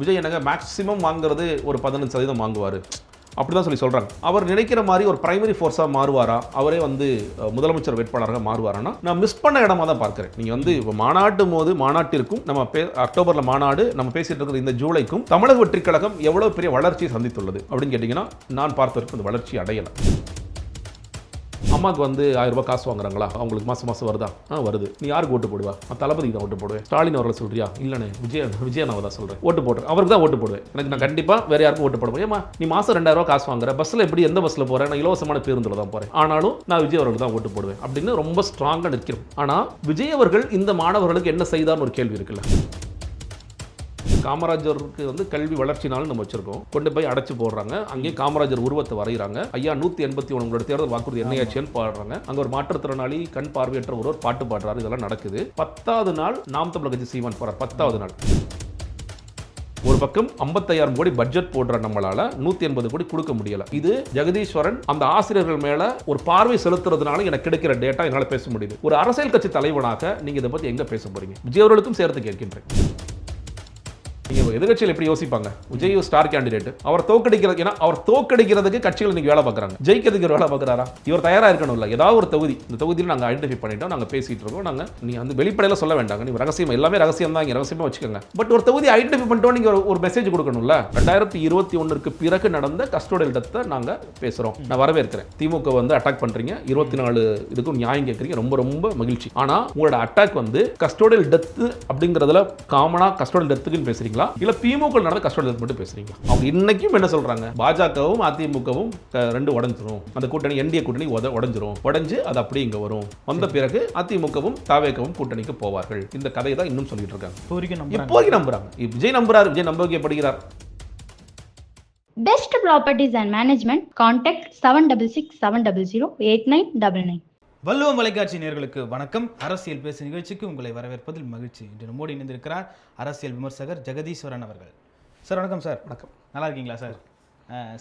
விஜய் என்னங்க மேக்ஸிமம் வாங்குறது ஒரு பதினஞ்சு சதவீதம் வாங்குவார். அப்படி தான் சொல்லி சொல்கிறாங்க அவர் நினைக்கிற மாதிரி ஒரு பிரைமரி ஃபோர்ஸாக மாறுவாரா? அவரே வந்து முதலமைச்சர் வேட்பாளராக மாறுவாரானா நான் மிஸ் பண்ண இடமா தான் பார்க்குறேன். நீங்கள் வந்து இப்போ மாநாட்டு போது மாநாட்டிற்கும் நம்ம பே அக்டோபரில் மாநாடு நம்ம பேசிகிட்டு இருக்கிற இந்த ஜூலைக்கும் தமிழக வெற்றிக் கழகம் எவ்வளோ பெரிய வளர்ச்சியை சந்தித்துள்ளது அப்படின்னு கேட்டிங்கன்னா நான் பார்த்த வரைக்கும் அந்த வளர்ச்சி அடையலை. அம்மாவுக்கு வந்து ஆயிரம் ரூபாய் காசு வாங்குறாங்களா? அவங்களுக்கு மாசம் மாசம் வருதா? ஆ வருது. நீ யாருக்கு ஓட்டு போடுவா? நான் தளபதிக்கு தான் ஓட்டு போடுவேன். ஸ்டாலின் அவர்களை சொல்றியா? இல்லைண்ணே விஜய விஜயன் அவர் தான் சொல்றேன். ஓட்டு போடுறேன். அவருக்கு தான் ஓட்டு போடுவேன். எனக்கு நான் கண்டிப்பா வேற யாருக்கும் ஓட்டு போடுவேன் முடியுமா. நீ மாசம் ரெண்டாயிரம் ரூபாய் காசு வாங்குற. பஸ்ல எப்படி எந்த பஸ்ல போறேன் நான் இலவசமான பேருந்துல தான் போறேன். ஆனாலும் நான் விஜய் அவர்களுக்கு தான் ஓட்டு போடுவேன் அப்படின்னு ரொம்ப ஸ்ட்ராங்கா நிற்கிறோம். ஆனா விஜய் அவர்கள் இந்த மாணவர்களுக்கு என்ன செய்தார்னு ஒரு கேள்வி இருக்குல்ல. காமராஜருக்கு வந்து கல்வி வளர்ச்சினாலும் நம்ம வச்சிருக்கோம். கொண்டு போய் அடைச்சு போடுறாங்க. அங்கேயே காமராஜர் உருவத்தை வரைகிறாங்க. ஐயா நூற்றி எண்பத்தி ஒன்று உங்களோட தேர்தல் வாக்குறுதி என்னையாச்சுன்னு பாடுறாங்க. அங்கே ஒரு மாற்றுத்திறனாளி கண் பார்வையற்ற ஒருவர் பாட்டு பாடுறாரு. இதெல்லாம் நடக்குது. பத்தாவது நாள் நாம் தமிழக கட்சி சீமான் போறார். பத்தாவது நாள். ஒரு பக்கம் 55000 கோடி பட்ஜெட் போடுற நம்மளால நூத்தி எண்பது கோடி கொடுக்க முடியல. இது ஜெகதீஸ்வரன் அந்த ஆசிரியர்கள் மேல ஒரு பார்வை செலுத்துறதுனால எனக்கு கிடைக்கிற டேட்டா என்னால் பேச முடியுது. ஒரு அரசியல் கட்சி தலைவனாக நீங்க இதை பத்தி எங்க பேச போறீங்க? விஜய் அவர்களுக்கும் சேர்த்து கேட்கின்றேன். நீங்கள் எதிர்கட்சியில் எப்படி யோசிப்பாங்க? விஜய் ஸ்டார் கேண்டிடேட் அவர் தோக்கடிக்கிறது ஏன்னா அவர் தோக்கடிக்கிறதுக்கு கட்சிகள் இன்னைக்கு வேலை பார்க்குறாங்க. ஜெயிக்கிறதுக்கு ஒரு வேலை பார்க்குறாரா? இவர் தயாரா இருக்கணும்ல. ஏதாவது ஒரு தொகுதி. இந்த தொகுதியில் நாங்கள் ஐடென்டிஃபை பண்ணிட்டோம் நாங்கள் பேசிகிட்டு இருக்கோம். நாங்கள் நீ வந்து வெளிப்படையில் சொல்ல வேண்டாங்க. நீங்கள் ரகசியம் எல்லாமே ரகசியம் தான். இங்கே ரகசியமாக வச்சுக்கோங்க. பட் ஒரு தொகுதி ஐடென்டிஃபை பண்ணிட்டோம் நீங்கள் ஒரு- ஒரு மெசேஜ் கொடுக்கணும்ல. ரெண்டாயிரத்தி இருபத்தி ஒன்றுக்கு பிறகு நடந்த கஸ்டோடியல் டெத்தை நாங்கள் பேசுகிறோம் நான் வரவேற்கிறேன். திமுக வந்து அட்டாக் பண்ணுறீங்க இருபத்தி நாலு இதுக்கும் நியாயம் கேட்குறீங்க. ரொம்ப ரொம்ப மகிழ்ச்சி. ஆனால் உங்களோட அட்டாக் வந்து கஸ்டோடியல் டெத்து அப்படிங்கிறதுல காமனா கஸ்டோடியல் டெத்துக்குன்னு பேசுகிறீங்க பேசுறீங்களா? இல்ல திமுக நடந்த டெத் மட்டும் பேசுறீங்களா? அவங்க இன்னைக்கும் என்ன சொல்றாங்க? பாஜகவும் அதிமுகவும் ரெண்டு உடஞ்சிரும். அந்த கூட்டணி என்டிஏ கூட்டணி உட- உடைஞ்சிரும். உடைஞ்சு அது அப்படியே இங்க வரும். வந்த பிறகு அதிமுகவும் தாவேகவும் கூட்டணிக்கு போவார்கள். இந்த கதையை தான் இன்னும் சொல்லிட்டு இருக்காங்க. இப்போ வரைக்கும் நம்புறாங்க. இப்போ வரைக்கும் நம்புறாங்க. இப்ப விஜய் நம்புறாரு. விஜய் நம்ப வைக்கப்படுகிறார் Best Properties and Management, contact 7667008999. வள்ளுவம் தொலைக்காட்சி நேயர்களுக்கு வணக்கம். அரசியல் பேசு நிகழ்ச்சிக்கு உங்களை வரவேற்பதில் மகிழ்ச்சி. இன்று நம்மோடு இணைந்திருக்கிறார் அரசியல் விமர்சகர் ஜெகதீஸ்வரன் அவர்கள். சார் வணக்கம் சார். வணக்கம். நல்லா இருக்கீங்களா சார்?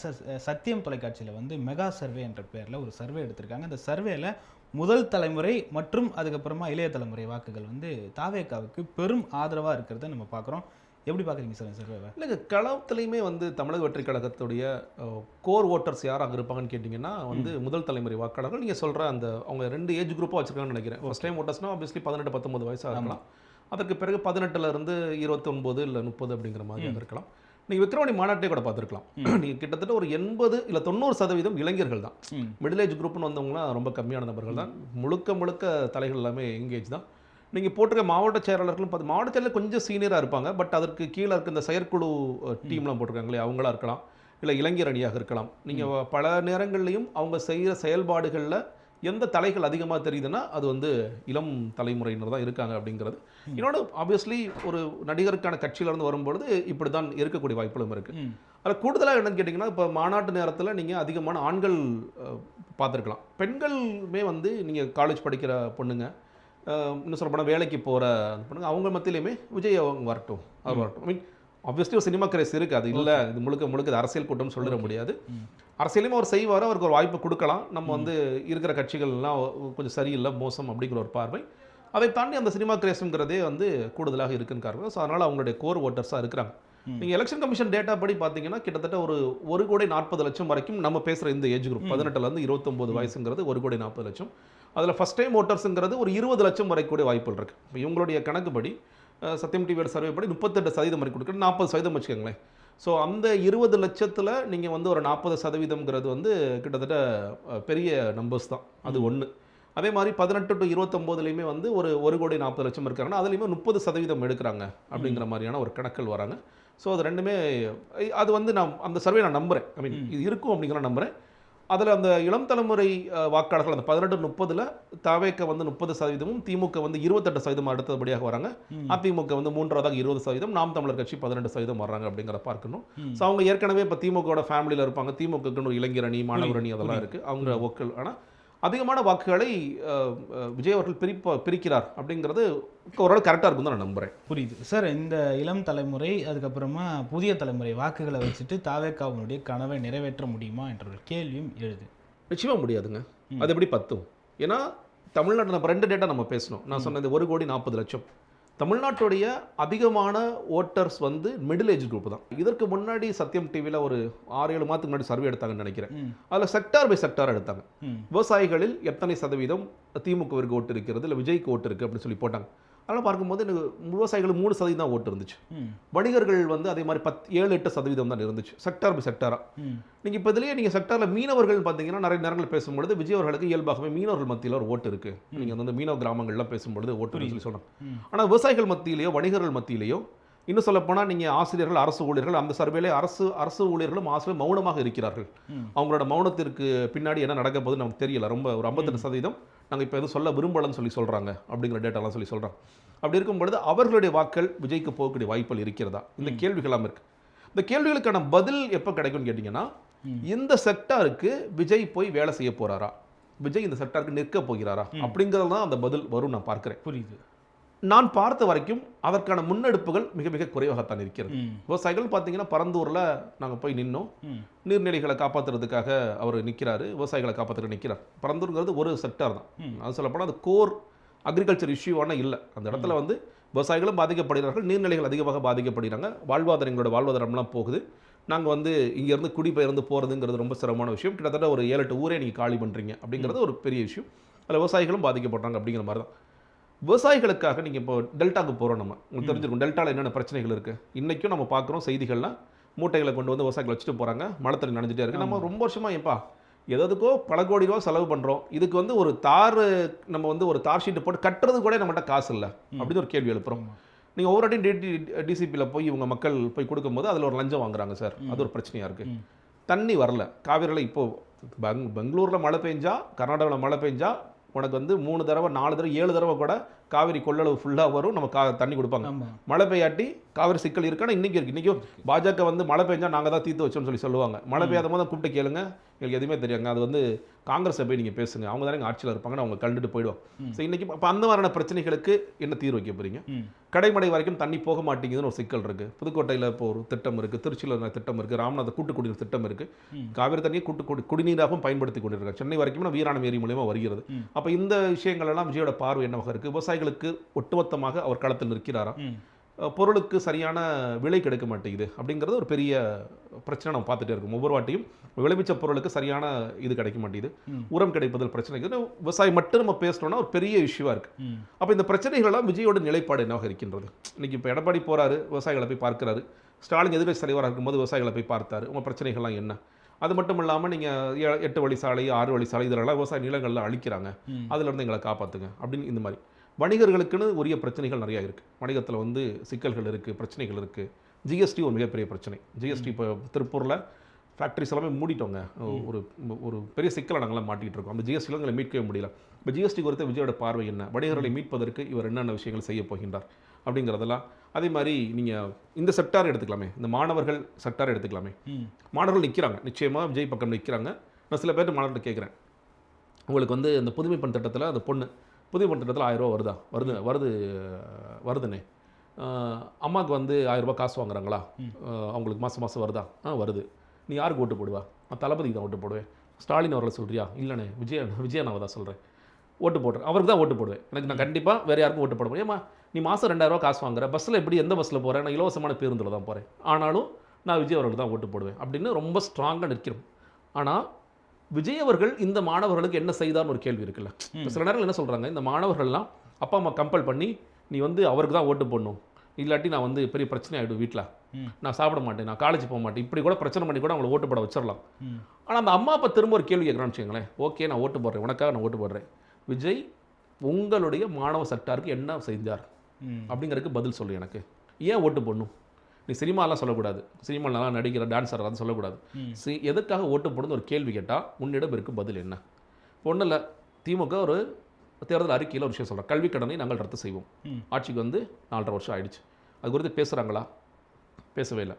சார் சத்தியம் தொலைக்காட்சியில் வந்து மெகா சர்வே என்ற பேரில் ஒரு சர்வே எடுத்திருக்காங்க. அந்த சர்வேல முதல் தலைமுறை மற்றும் அதுக்கப்புறமா இளைய தலைமுறை வாக்குகள் வந்து தாவேக்காவுக்கு பெரும் ஆதரவாக இருக்கிறத நம்ம பார்க்குறோம் எப்படி பார்க்குறீங்க சார் சர்வேவை? இல்லைங்க களத்துலையுமே வந்து தமிழக வெற்றி கழகத்துடைய கோர் ஓட்டர்ஸ் யாராக இருப்பாங்கன்னு கேட்டிங்கன்னா வந்து முதல் தலைமுறை வாக்காளர்கள். நீங்கள் சொல்கிற அந்த அவங்க ரெண்டு ஏஜ் குரூப்பாக வச்சுருக்காங்கன்னு நினைக்கிறேன். ஃபர்ஸ்ட் டைம் ஓட்டர்ஸ்னால் ஆப்வியஸ்லி பதினெட்டு பத்தொம்பது வயசாக இருக்கலாம். அதற்கு பிறகு பதினெட்டுல இருந்து இருபத்தொன்பது இல்லை முப்பது அப்படிங்கிற மாதிரி இருக்கலாம். நீங்கள் விக்ரவாணி மாநாட்டே கூட பார்த்துருக்கலாம். நீங்கள் கிட்டத்தட்ட ஒரு எண்பது இல்லை தொண்ணூறு சதவீதம் இளைஞர்கள் தான். மிடில் ஏஜ் குரூப்னு வந்தவங்களாம் ரொம்ப கம்மியான நபர்கள் தான். முழுக்க முழுக்க தலைகள் எல்லாமே எங்கேஜ் தான். நீங்கள் போட்டிருக்க மாவட்ட செயலாளர்களும் பார்த்து மாவட்ட செயலாளர் கொஞ்சம் சீனியராக இருப்பாங்க. பட் அதற்கு கீழே இருக்க இந்த செயற்குழு டீம்லாம் போட்டிருக்காங்களே அவங்களா இருக்கலாம். இல்லை இளைஞர் அணியாக இருக்கலாம். நீங்கள் பல நேரங்கள்லையும் அவங்க செய்கிற செயல்பாடுகளில் எந்த தலைகள் அதிகமாக தெரியுதுன்னா அது வந்து இளம் தலைமுறையினர் தான் இருக்காங்க அப்படிங்கிறது. இன்னொன்று ஆப்வியஸ்லி ஒரு நடிகருக்கான கட்சியில இருந்து வரும்பொழுது இப்படி தான் இருக்கக்கூடிய வாய்ப்புகளும் இருக்குது அதில் கூடுதலாக என்னன்னு கேட்டிங்கன்னா இப்போ மாநாட்டு நேரத்தில் நீங்கள் அதிகமான ஆண்கள் பார்த்திருக்கலாம் பெண்களுமே வந்து நீங்கள் காலேஜ் படிக்கிற பொண்ணுங்க இன்னும் சொல்ல போனால் வேலைக்கு போகிற பொண்ணுங்க அவங்க மத்தியிலையுமே விஜய் அவங்க வரட்டும் அவர் வரட்டும். ஐ மீன் ஆப்வியஸ்லி ஒரு சினிமா கிரேஸ் இருக்குது அது இல்லை இது முழுக்க முழுக்க இது அரசியல் கூட்டம் சொல்லிட முடியாது. அரசியலையும் அவர் செய்வார் அவருக்கு ஒரு வாய்ப்பு கொடுக்கலாம். நம்ம வந்து இருக்கிற கட்சிகள்லாம் கொஞ்சம் சரியில்லை மோசம் அப்படிங்கிற ஒரு பார்வை. அதை தாண்டி அந்த சினிமா கிரேஸுங்கிறதே வந்து கூடுதலாக இருக்குன்னு காரணம். ஸோ அதனால் அவங்களுடைய கோர் ஓட்டர்ஸாக இருக்கிறாங்க. நீங்கள் எலெக்ஷன் கமிஷன் டேட்டா படி பார்த்தீங்கன்னா கிட்டத்தட்ட ஒரு ஒரு கோடி நாற்பது லட்சம் வரைக்கும் நம்ம பேசுகிற இந்த ஏஜ் குரூப் பதினெட்டுலேருந்து இருபத்தொம்போது வயசுங்கிறது ஒரு கோடி நாற்பது லட்சம். அதில் ஃபஸ்ட் டைம் ஓட்டர்ஸுங்கிறது ஒரு இருபது லட்சம் வரைக்கும் கூட வாய்ப்புகள் இருக்குது இப்போ இவங்களுடைய கணக்குப்படி அஹ், சத்யம் டிவியோட சர்வே படி முப்பத்தெட்டு சதவீதம் வரைக்கும் கொடுக்குறது நாற்பது சதவீதம் வச்சுக்கோங்களேன். ஸோ அந்த இருபது லட்சத்தில் நீங்கள் வந்து ஒரு நாற்பது சதவீதம்ங்கிறது வந்து கிட்டத்தட்ட பெரிய நம்பர்ஸ் தான். அது ஒன்று அதே மாதிரி பதினெட்டு டு இருபத்தொம்போதுலேயுமே வந்து ஒரு ஒரு கோடி நாற்பது லட்சம் இருக்காங்கன்னா அதுலேயுமே முப்பது சதவீதம் எடுக்கிறாங்க அப்படிங்கிற மாதிரியான ஒரு கணக்கில் வராங்க. ஸோ அது ரெண்டுமே அது வந்து நான் அந்த சர்வே நான் நம்புகிறேன் ஐ மீன் இது இருக்கும் அப்படிங்கிற நம்புகிறேன் அதில் அந்த இளம் தலைமுறை வாக்காளர்கள் அந்த பதினெட்டு முப்பதில் தாவேக்க வந்து முப்பது சதவீதமும் திமுக வந்து இருபத்தெட்டு சதவீதம் அடுத்தபடியாக வராங்க. அதிமுக வந்து மூன்றாவதாக இருபது சதவீதம் நாம் தமிழர் கட்சி பதினெட்டு சதவீதம் வர்றாங்க அப்படிங்கிற பார்க்கணும். ஸோ அவங்க ஏற்கனவே இப்போ திமுகவோட ஃபேமிலியில் இருப்பாங்க. திமுகக்குன்னு ஒரு இளைஞர் அணி மாணவர் அணி அதெல்லாம் இருக்குது அவங்க ஒக்கள் ஆனால் அதிகமான வாக்குகளை விஜய் அவர்கள் பிரிப்ப பிரிக்கிறார் அப்படிங்கிறது ஓரளவு கரெக்டாக இருக்கும் தான் நான் நம்புகிறேன் புரியுது. சார் இந்த இளம் தலைமுறை அதுக்கப்புறமா புதிய தலைமுறை வாக்குகளை வச்சுட்டு தாவேக்காவுடைய கனவை நிறைவேற்ற முடியுமா என்ற ஒரு கேள்வியும் எழுது. நிச்சயமாக முடியாதுங்க. அது எப்படி பத்தும்? ஏன்னா தமிழ்நாட்டில் நம்ம ரெண்டு டேட்டா நம்ம பேசணும். நான் சொன்ன இந்த ஒரு கோடி நாற்பது லட்சம். தமிழ்நாட்டுடைய அதிகமான ஓட்டர்ஸ் வந்து மிடில் ஏஜ் குரூப் தான் இதற்கு முன்னாடி சத்யம் டிவியில் ஒரு ஆறு ஏழு மாதத்துக்கு முன்னாடி சர்வே எடுத்தாங்கன்னு நினைக்கிறேன். அதில் செக்டார் பை செக்டார் எடுத்தாங்க. விவசாயிகளில் எத்தனை சதவீதம் திமுகவிற்கு ஓட்டு இருக்கிறது இல்லை விஜய்க்கு ஓட்டு இருக்குது அப்படின்னு சொல்லி போட்டாங்க அதெல்லாம் பார்க்கும்போது எனக்கு விவசாயிகள் மூணு சதவீதம் தான் ஓட்டு இருந்துச்சு. வணிகர்கள் வந்து அதே மாதிரி பத் ஏழு எட்டு சதவீதம் தான் இருந்துச்சு. செக்டார் பை செக்டாரா ம். நீங்கள் இப்போ இதுலேயே நீங்கள் செக்டாரில் மீனவர்கள் பார்த்தீங்கன்னா நிறைய நேரங்கள் பேசும்பொழுது விஜய் அவர்களுக்கு இயல்பாகவே மீனவர்கள் மத்தியில் ஒரு ஓட்டு இருக்குது நீங்கள் வந்து மீனவ கிராமங்கள்லாம் பேசும்பொழுது ஓட்டு சொல்லி சொல்கிறாங்க ம். ஆனால் விவசாயிகள் மத்தியிலேயோ வணிகர்கள் மத்தியிலேயோ இன்னும் சொல்லப்போனால் நீங்கள் ஆசிரியர்கள் அரசு ஊழியர்கள் அந்த சர்வேலே அரசு அரசு ஊழியர்களும் ஆசிரியர் மௌனமாக இருக்கிறார்கள். அவங்களோட மௌனத்திற்கு பின்னாடி என்ன நடக்க போகுது நமக்கு தெரியல. ரொம்ப ஒரு ஐம்பத்தெட்டு சதவீதம் நாங்கள் இப்போ எதுவும் சொல்ல விரும்பலன்னு சொல்லி சொல்கிறாங்க அப்படிங்கிற டேட்டாலாம் சொல்லி சொல்கிறாங்க அப்படி இருக்கும் பொழுது அவர்களுடைய வாக்கள் விஜய்க்கு போகக்கூடிய வாய்ப்புகள் இருக்கிறதா? இந்த கேள்விகளாம் இருக்கு. இந்த கேள்விகளுக்கான பதில் எப்போ கிடைக்கும்னு கேட்டிங்கன்னா இந்த செக்டாருக்கு விஜய் போய் வேலை செய்ய போறாரா? விஜய் இந்த செக்டாருக்கு நிற்க போகிறாரா? அப்படிங்கிறது தான் அந்த பதில் வரும் நான் பார்க்கிறேன். புரியுது. நான் பார்த்த வரைக்கும் அதற்கான முன்னெடுப்புகள் மிக மிக குறைவாகத்தான் இருக்கிறது. விவசாயிகள் பார்த்தீங்கன்னா பரந்தூரில் நாங்கள் போய் நின்னோம். நீர்நிலைகளை காப்பாற்றுறதுக்காக அவர் நிற்கிறாரு விவசாயிகளை காப்பாற்றுறதுக்கு நிற்கிறார் பரந்தூருங்கிறது ஒரு செக்டார் தான். அது சொல்லப்போனால் அது கோர் அக்ரிகல்ச்சர் இஷ்யூவான இல்லை. அந்த இடத்துல வந்து விவசாயிகளும் பாதிக்கப்படுகிறார்கள் நீர்நிலைகள் அதிகமாக பாதிக்கப்படுகிறாங்க. வாழ்வாதாரம் எங்களோட வாழ்வாதாரம்லாம் போகுது. நாங்கள் வந்து இங்கேருந்து குடிபெயர்ந்து போகிறதுங்கிறது ரொம்ப சிரமமான விஷயம். கிட்டத்தட்ட ஒரு ஏழு எட்டு ஊரே நீங்கள் காலி பண்ணுறீங்க அப்படிங்கிறது ஒரு பெரிய விஷயம். அதில் விவசாயிகளும் பாதிக்கப்படுறாங்க அப்படிங்கிற மாதிரி தான். விவசாயிகளுக்காக நீங்கள் இப்போ டெல்டாக்கு போகிறோம் நம்ம. உங்களுக்கு தெரிஞ்சிருக்கும் டெல்டாவில் என்னென்ன பிரச்சனைகள் இருக்குது இன்றைக்கும் நம்ம பார்க்குறோம் செய்திகள்லாம். மூட்டைகளை கொண்டு வந்து விவசாயிகள் வச்சுட்டு போகிறாங்க மழை தண்ணி நனைஞ்சிட்டே இருக்குது நம்ம ரொம்ப வருஷமாக ஏப்பா எதுக்கோ பல கோடி ரூபா செலவு பண்ணுறோம் இதுக்கு வந்து ஒரு தார் நம்ம வந்து ஒரு தார் ஷீட்டு போட்டு கட்டுறது கூட நம்மகிட்ட காசு இல்லை. அப்படின்னு ஒரு கேள்வி எழுப்புறோம். நீங்கள் ஒவ்வொரு வாட்டியும் டிடி டிசிபியில் போய் இவங்க மக்கள் போய் கொடுக்கும்போது அதில் ஒரு லஞ்சம் வாங்குறாங்க சார். அது ஒரு பிரச்சனையாக இருக்குது. தண்ணி வரல. காவிரியில் இப்போ பெங் பெங்களூரில் மழை பெஞ்சா கர்நாடகாவில் மழை பெஞ்சா உனக்கு வந்து மூணு தடவை நாலு தடவை ஏழு தடவை கூட காவிரி கொள்ளளவு ஃபுல்லாக வரும். நம்ம கா தண்ணி கொடுப்பாங்க. மழை பெய்யாட்டி காவிரி சிக்கல் இருக்கானா இன்னைக்கு இருக்கு. இன்றைக்கும் பாஜக வந்து மழை பெஞ்சா நாங்கள் தான் தீர்த்து வச்சோம்னு சொல்லி சொல்லுவாங்க. மழை பெய்யாத போது கூப்பிட்டு கேளுங்க. எங்களுக்கு எதுவுமே தெரியாங்க அது வந்து காங்கிரஸை போய் நீங்கள் பேசுங்க. அவங்க தானே ஆட்சியில் இருப்பாங்கன்னு அவங்க கண்டுட்டு போயிடுவோம் ஸோ இன்னைக்கு இப்போ அந்த மாதிரியான பிரச்சனைகளுக்கு என்ன தீர்வு வைக்க போறீங்க? ம். கடைமடை வரைக்கும் தண்ணி போக மாட்டேங்குதுன்னு ஒரு சிக்கல் இருக்குது புதுக்கோட்டையில் இப்போ ஒரு திட்டம் இருக்குது திருச்சியில் திட்டம் இருக்குது ராமநாத கூட்டு குடிநீர் திட்டம் இருக்குது காவிரி தண்ணியை கூட்டு குடி குடிநீராகவும் பயன்படுத்தி கொண்டிருக்காங்க. சென்னை வரைக்கும் வீராணம் ஏரி மூலியமாக வருகிறது. அப்போ இந்த விஷயங்கள் எல்லாம் விஜயோட பார்வை என்னவாக இருக்குது விவசாயிகளுக்கு ஒட்டுமொத்தமாக அவர் களத்தில் நிற்கிறாரா? ம். அஹ் பொருளுக்கு சரியான விலை கிடைக்க மாட்டேங்குது அப்படிங்கிறது ஒரு பெரிய பிரச்சனை நம்ம பார்த்துட்டே இருக்கோம். ஒவ்வொரு வாட்டியும் விளைவிச்ச பொருளுக்கு சரியான இது கிடைக்க மாட்டேங்குது. உரம் கிடைப்பதில் பிரச்சனை விவசாயம் மட்டும் நம்ம பேசணும்னா ஒரு பெரிய இஷ்யூவாக இருக்குது. அப்போ இந்த பிரச்சனைகளெல்லாம் விஜயோட நிலைப்பாடு என்னவாக இருக்கின்றது? இன்னைக்கு இப்போ எடப்பாடி போறாரு விவசாயிகளை போய் பார்க்கிறாரு. ஸ்டாலின் எதிர்க்கட்சி தலைவராக இருக்கும்போது விவசாயிகளை போய் பார்த்தாரு. உங்கள் பிரச்சனைகள்லாம் என்ன? அது மட்டும் இல்லாமல் நீங்கள் எட்டு வழி சாலை ஆறு வழி சாலை இதெல்லாம் விவசாய நிலங்கள்லாம் அழிக்கிறாங்க. ம். அதுல இருந்து எங்களை காப்பாற்றுங்க அப்படின்னு இந்த மாதிரி. வணிகர்களுக்குன்னு உரிய பிரச்சனைகள் நிறையா இருக்குது வணிகத்தில் வந்து சிக்கல்கள் இருக்குது பிரச்சனைகள் இருக்குது ஜிஎஸ்டி ஒரு மிகப்பெரிய பிரச்சனை. ஜிஎஸ்டி இப்போ திருப்பூரில் ஃபேக்ட்ரிஸ் எல்லாமே மூடிட்டோங்க. ஒரு ஒரு பெரிய சிக்கலை நாங்களாம் மாட்டிகிட்டு இருக்கோம். அந்த ஜிஎஸ்டியில் எங்களை மீட்கவே முடியல. இப்போ ஜிஎஸ்டி குறித்த விஜயோட பார்வை என்ன? வணிகர்களை மீட்பதற்கு இவர் என்னென்ன விஷயங்கள் செய்ய போகின்றார் அப்படிங்கிறதெல்லாம் அதே மாதிரி நீங்கள் இந்த செக்டார் எடுத்துக்கலாமே. இந்த மாணவர்கள் செக்டார் எடுத்துக்கலாமே. மாணவர்கள் நிற்கிறாங்க நிச்சயமாக விஜய் பக்கம் நிற்கிறாங்க நான் சில பேர் மாணவர்கள் கேட்குறேன் உங்களுக்கு வந்து இந்த புதுமை பெண் திட்டத்தில் அந்த பொண்ணு புதுமை பெண் திட்டத்தில் ஆயிரம் ரூபா வருதா? வருது வருது வருதுண்ணே அம்மாவுக்கு வந்து ஆயிரம் ரூபாய் காசு வாங்குறாங்களா? அவங்களுக்கு மாதம் மாதம் வருதா? ஆ வருது. நீ யாருக்கு ஓட்டு போடுவா? நான் தளபதிக்கு தான் ஓட்டு போடுவேன். ஸ்டாலின் அவர்களை சொல்றியா? இல்லைண்ணே விஜய விஜயனாவை தான் சொல்கிறேன் ஓட்டு போடுறேன். அவருக்கு தான் ஓட்டு போடுவேன். எனக்கு நான் கண்டிப்பாக வேறு யாருக்கும் ஓட்டு போட முடியும். ஏமா நீ மாதம் ரெண்டாயிரரூவா காசு வாங்குற. பஸ்ஸில் எப்படி எந்த பஸ்ஸில் போகிறேன் நான் இலவசமான பேருந்தில் தான் போகிறேன் ஆனாலும் நான் விஜய் அவர்களுக்கு தான் ஓட்டு போடுவேன் அப்படின்னு ரொம்ப ஸ்ட்ராங்காக நிற்கிறோம். ஆனால் விஜய் அவர்கள் இந்த மாணவர்களுக்கு என்ன செய்தார்னு ஒரு கேள்வி இருக்குல்ல. சில நேரங்கள் என்ன சொல்கிறாங்க இந்த மாணவர்கள்லாம் அப்பா அம்மா கம்பல் பண்ணி நீ வந்து அவருக்கு தான் ஓட்டு போடணும். இல்லாட்டி நான் வந்து பெரிய பிரச்சனை ஆகிடும் வீட்டில். நான் சாப்பிட மாட்டேன். நான் காலேஜ் போக மாட்டேன். இப்படி கூட பிரச்சனை பண்ணி கூட அவங்களை ஓட்டு போட வச்சிடலாம். ஆனால் அந்த அம்மா அப்பா திரும்ப ஒரு கேள்வி கேட்குறான்னு வச்சுக்கோங்களேன். ஓகே நான் ஓட்டு போடுறேன். உனக்காக நான் ஓட்டு போடுறேன். விஜய் உங்களுடைய மாணவ சட்டாருக்கு என்ன செஞ்சார்? ம். அப்படிங்கிறதுக்கு பதில் சொல்லு எனக்கு. ஏன் ஓட்டு போடணும்? நீ சினிமாலாம் சொல்லக்கூடாது. சினிமா நல்லா நடிக்கிற டான்ஸர் அதை சொல்லக்கூடாது. சி எதுக்காக ஓட்டு போடணும்னு ஒரு கேள்வி கேட்டால் உன்னிடம் இருக்கும் பதில் என்ன? ஒன்றும் இல்லை திமுக ஒரு தேர்தல் அறிக்கையில் ஒரு விஷயம் சொல்கிறேன் கல்வி கடனை நாங்கள் ரத்து செய்வோம். ஆட்சிக்கு வந்து நாலரை வருஷம் ஆயிடுச்சு. அது குறித்து பேசுகிறாங்களா பேசவே இல்லை.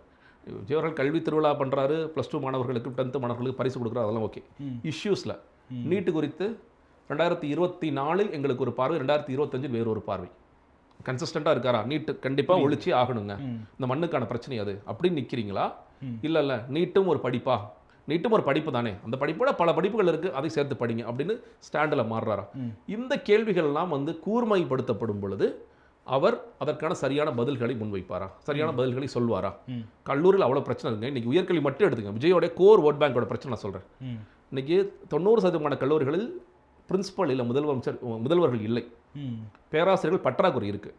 விஜய் அவர்கள் கல்வி திருவிழா பண்ணுறாரு ப்ளஸ் டூ மாணவர்களுக்கு டென்த்து மாணவர்களுக்கு பரிசு கொடுக்குறாரு அதெல்லாம் ஓகே. இஷ்யூஸில் நீட்டு குறித்து ரெண்டாயிரத்தி இருபத்தி நாலில் எங்களுக்கு ஒரு பார்வை ரெண்டாயிரத்தி இருபத்தஞ்சில் வேறு ஒரு பார்வை. கன்சிஸ்டண்ட்டாக இருக்காரா? நீட்டு கண்டிப்பாக ஒழிச்சு ஆகணுங்க. இந்த மண்ணுக்கான பிரச்சனை அது. அப்படின்னு நிற்கிறீங்களா. இல்லை இல்லை நீட்டும் ஒரு படிப்பா? நீட்டும் ஒரு படிப்பு தானே. அந்த படிப்போட பல படிப்புகள் இருக்குது அதை சேர்த்து படிங்க அப்படின்னு ஸ்டாண்டில் மாறுறாரா. இந்த கேள்விகள்லாம் வந்து கூர்மைப்படுத்தப்படும் பொழுது அவர் அதற்கான சரியான பதில்களை முன்வைப்பாரா? சரியான பதில்களை சொல்வாரா. கல்லூரியில் அவ்வளோ பிரச்சனை இருக்குங்க இன்னைக்கு உயர்கல்வி மட்டும் எடுத்துங்க விஜயோட கோர் ஓட் பேங்கோட பிரச்சனை நான் சொல்கிறேன் ம். இன்னைக்கு தொண்ணூறு சதவீதமான கல்லூரிகளில் பிரின்சிபல் இல்லை முதல்வமைச்சர் முதல்வர்கள் இல்லை. பேராசிரியர்கள் பற்றாக்குறை இருக்குது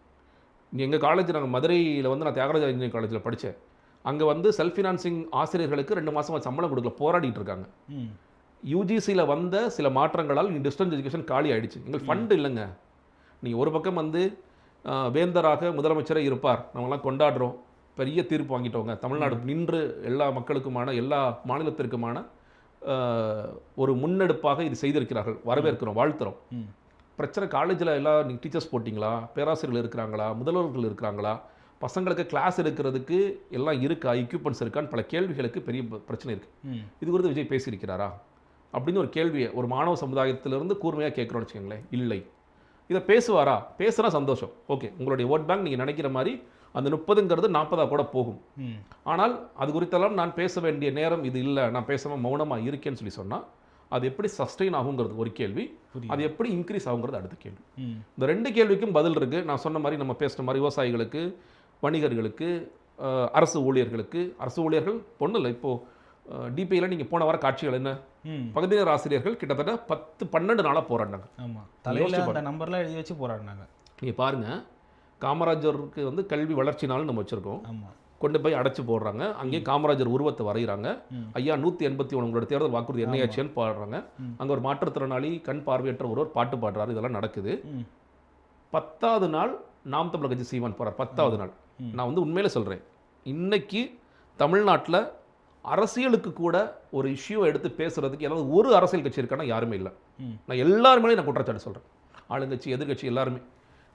இங்கே எங்கள் காலேஜ் நாங்கள் மதுரையில் வந்து நான் தியாகராஜ இன்ஜினியரிங் காலேஜில் படித்தேன் அங்கே வந்து செல்ஃப் ஃபினான்சிங் ஆசிரியர்களுக்கு ரெண்டு மாதமாக சம்பளம் கொடுக்கல போராடிட்டு இருக்காங்க. யூஜிசியில் வந்த சில மாற்றங்களால் டிஸ்டன்ஸ் எஜுகேஷன் காலி ஆயிடுச்சு. எங்களுக்கு ஃபண்டு இல்லைங்க. நீங்கள் ஒரு பக்கம் வந்து வேந்தராக முதலமைச்சரே இருப்பார். நம்மலாம் கொண்டாடுறோம். பெரிய தீர்ப்பு வாங்கிட்டோங்க. தமிழ்நாடு நின்று எல்லா மக்களுக்குமான எல்லா மாநிலத்திற்குமான ஒரு முன்னெடுப்பாக இது செய்திருக்கிறார்கள். வரவேற்கிறோம் வாழ்த்துறோம். பிரச்சனை காலேஜில் எல்லாம் நீங்கள் டீச்சர்ஸ் போட்டிங்களா? பேராசிரியர்கள் இருக்கிறாங்களா? முதல்வர்கள் இருக்கிறாங்களா? பசங்களுக்கு கிளாஸ் எடுக்கிறதுக்கு எல்லாம் இருக்கா? எக்யூப்மெண்ட்ஸ் இருக்கான்னு பல கேள்விகளுக்கு பெரிய பிரச்சனை இருக்குது இது குறித்து விஜய் பேசியிருக்கிறாரா? அப்படின்னு ஒரு கேள்வியை ஒரு மாணவ சமுதாயத்திலிருந்து கூர்மையாக கேட்குறோம்னு வச்சுக்கோங்களேன். இல்லை. இதை பேசுவாரா? பேசுனா சந்தோஷம். ஓகே. உங்களுடைய ஓட் பேங்க் நீங்கள் நினைக்கிற மாதிரி அந்த முப்பதுங்கிறது நாற்பதா கூட போகும். ஆனால் அது குறித்தெல்லாம் நான் பேச வேண்டிய நேரம் இது இல்லை நான் பேசாமல் மௌனமாக இருக்கேன்னு சொல்லி சொன்னால் அது எப்படி சஸ்டெயின் ஆகுங்கிறது ஒரு கேள்வி. அது எப்படி இன்க்ரீஸ் ஆகுங்கிறது அடுத்த கேள்வி. இந்த ரெண்டு கேள்விக்கும் பதில் இருக்குது நான் சொன்ன மாதிரி நம்ம பேசுன மாதிரி விவசாயிகளுக்கு வணிகர்களுக்கு அரசு ஊழியர்களுக்கு அரசு ஊழியர்கள் ஒன்றும் இல்லை. இப்போது டிபியில் நீங்கள் போன வார காட்சிகள் என்ன? ம். பகுதியினர் ஆசிரியர்கள் கிட்டத்தட்ட பத்து பன்னெண்டு நாளாக போராடினாங்க. ஆமா. தலையில அந்த நம்பர்லாம் எழுதி வச்சு போராடினாங்க. நீங்கள் பாருங்கள் காமராஜருக்கு வந்து கல்வி வளர்ச்சி நாள் நம்ம வச்சுருக்கோம். கொண்டு போய் அடைச்சு போடுறாங்க. அங்கேயே காமராஜர் உருவத்தை வரைகிறாங்க. ஐயா நூற்றி எண்பத்தி ஒன்று உங்களோட தேர்தல் வாக்குறுதி என்னையாச்சுன்னு பாடுறாங்க. அங்கே ஒரு மாற்றுத்திறனாளி கண் பார்வையற்ற ஒருவர் பாட்டு பாடுறாரு. இதெல்லாம் நடக்குது. பத்தாவது நாள் நாம் தமிழர் கட்சி சீமான் போகிறார் பத்தாவது நாள். நான் வந்து உண்மையில சொல்கிறேன் இன்னைக்கு தமிழ்நாட்டில் அரசியலுக்கு கூட ஒரு இஷ்யூ எடுத்து பேசுறதுக்கு ஏதாவது ஒரு அரசியல் கட்சி இருக்கானா யாருமே இல்லை. நான் எல்லாருமே நான் குற்றச்சாட்டு சொல்கிறேன் ஆளுங்கட்சி எதிர்க்கட்சி எல்லாருமே.